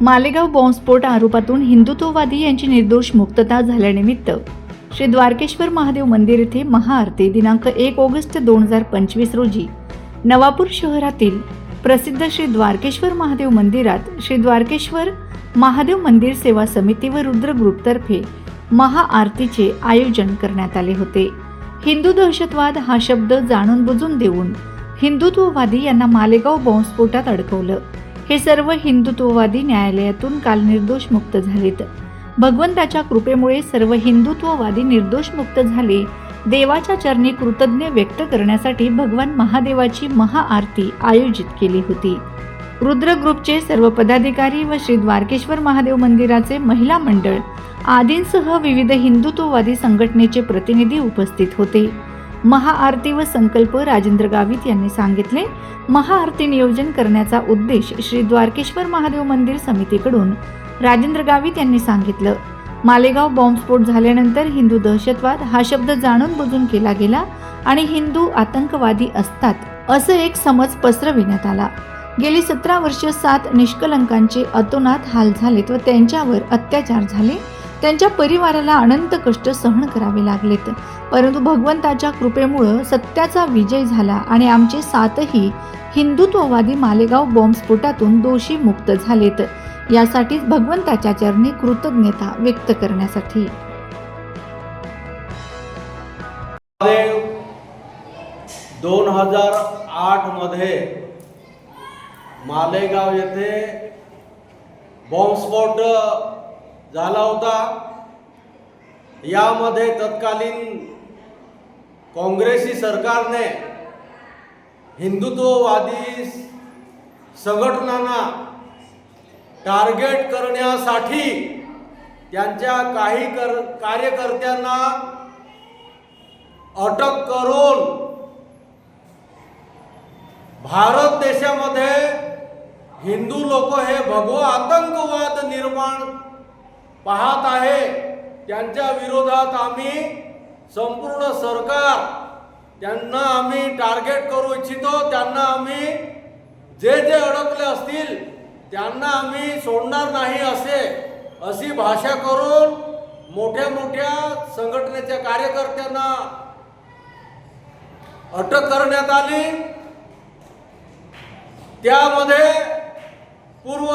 मालेगाव बॉम्बस्फोट आरोपातून हिंदुत्ववादी यांची निर्दोष मुक्तता झाल्यानिमित्त श्री द्वारकेश्वर महादेव मंदिर येथे महाआरती दिनांक एक ऑगस्ट दोन हजार पंचवीस रोजी नवापूर शहरातील प्रसिद्ध श्री द्वारकेश्वर महादेव मंदिरात श्री द्वारकेश्वर महादेव मंदिर सेवा समिती व रुद्र ग्रुपतर्फे महाआरतीचे आयोजन करण्यात आले होते. हिंदू दहशतवाद हा शब्द जाणून बुजून देऊन हिंदुत्ववादी यांना मालेगाव बॉम्बस्फोटात अडकवलं. हे सर्व हिंदुत्ववादी न्यायालयातून काल निर्दोष मुक्त झालेत. भगवंताच्या कृपेमुळे सर्व हिंदुत्ववादी निर्दोष मुक्त झाले. देवाच्या चरणी कृतज्ञ व्यक्त करण्यासाठी भगवान महादेवाची महाआरती आयोजित केली होती. रुद्र ग्रुपचे सर्व पदाधिकारी व श्री द्वारकेश्वर महादेव मंदिराचे महिला मंडळ आदींसह विविध हिंदुत्ववादी संघटनेचे प्रतिनिधी उपस्थित होते. महाआरती व संकल्प राजेंद्र गावित यांनी सांगितले. महाआरती नियोजन करण्याचा उद्देश श्री द्वारकेश्वर महादेव मंदिर समितीकडून राजेंद्र गावित यांनी सांगितलं. मालेगाव बॉम्बस्फोट झाल्यानंतर हिंदू दहशतवाद हा शब्द जाणून बुजून केला गेला आणि हिंदू आतंकवादी असतात असं एक समज पसरविण्यात आला. गेली सतरा वर्ष सात निष्कलंकांचे अतोनात हाल झालेत व त्यांच्यावर अत्याचार झाले. त्यांच्या परिवाराला अनंत कष्ट सहन करावे लागलेत. परंतु भगवंताच्या कृपेमुळं सत्याचा विजय झाला आणि आमचे सातही हिंदुत्ववादी मालेगाव बॉम्बस्फोटातून दोषी मुक्त झालेत. यासाठीच भगवंताच्या चरणी कृतज्ञता व्यक्त करण्यासाठी. दोन हजार आठमध्ये मालेगाव येथे बॉम्बस्फोट झाला होता. यामध्ये तत्कालीन काँग्रेसी सरकारने हिंदुत्ववादी संघटनांना टार्गेट करण्यासाठी त्यांच्या काही कर कार्यकर्त्यांना अटक करून भारत देशामध्ये हिंदू लोक हे भगवा आतंकवाद निर्माण पाहत आहे. त्यांच्या विरोधात आम्ही संपूर्ण सरकार त्यांना आम्ही टार्गेट करू इच्छितो त्यांना आम्ही जे जे अडकले असतील त्यांना आम्ही सोडणार नाही असे अशी भाषा करून मोठ्या मोठ्या संघटनेच्या कार्यकर्त्यांना अटक करण्यात आली. त्यामध्ये पूर्व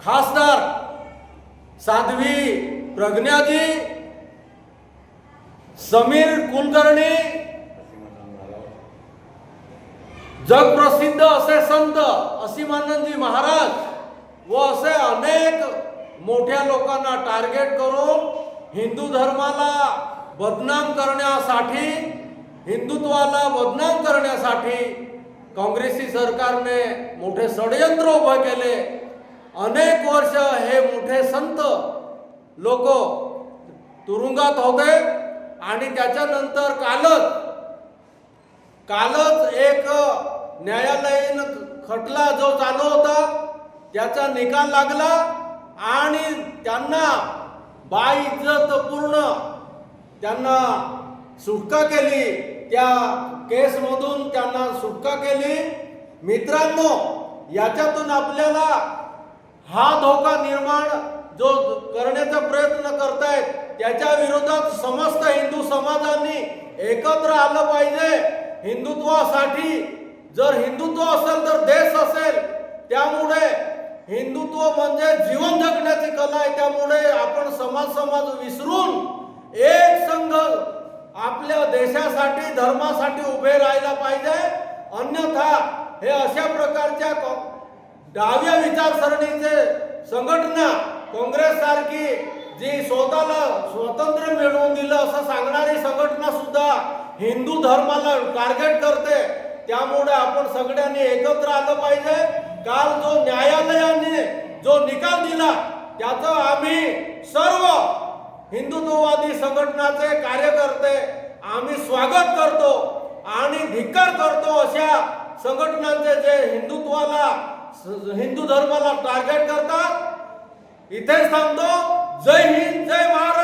खासदार साध्वी प्रज्ञाजी समीर कुलकर्णी जगप्रसिद्ध असे संत असीमानंदजी महाराज व असे अनेक मोठ्या लोकांना टार्गेट करून हिंदू धर्माला बदनाम करण्यासाठी हिंदुत्वाला बदनाम करण्यासाठी काँग्रेसी सरकारने मोठे षडयंत्र उभे केले. अनेक वर्ष हे मोठे संत लोक तुरुंगात होते आणि त्याच्यानंतर कालच कालच एक न्यायालयीन खटला जो चालू होता त्याचा निकाल लागला आणि त्यांना बाइज्जत पूर्ण त्यांना सुटका केली. त्या केसमधून त्यांना सुटका केली. मित्रांनो याच्यातून आपल्याला हा धोका निर्माण जो करण्याचा प्रयत्न करतायत त्याच्या विरोधात समस्त हिंदू समाजांनी एकत्र आलं पाहिजे. हिंदुत्वासाठी जर हिंदुत्व असेल तर देश असेल त्यामुळे हिंदुत्व म्हणजे जीवन जगण्याची कला आहे. त्यामुळे आपण समाज समाज विसरून एक संघ आपल्या देशासाठी धर्मासाठी उभे राहायला पाहिजे. अन्यथा हे अशा प्रकारच्या डाव्या विचारसरणीचे संघटना काँग्रेस सारखी जी स्वतःला स्वातंत्र्य मिळवून दिलं असं सांगणारी संघटना सुद्धा हिंदू धर्माला टार्गेट करते. त्यामुळे आपण सगळ्यांनी एकत्र आलं पाहिजे. काल जो न्यायालयाने जो निकाल दिला त्याचं आम्ही सर्व हिंदुत्ववादी संघटनाचे कार्यकर्ते आम्ही स्वागत करतो आणि धिक्कार करतो अशा संघटनांचे जे हिंदुत्वाला हिंदू धर्माला टार्गेट करतात. इथे सांगतो जय हिंद जय महाराष्ट्र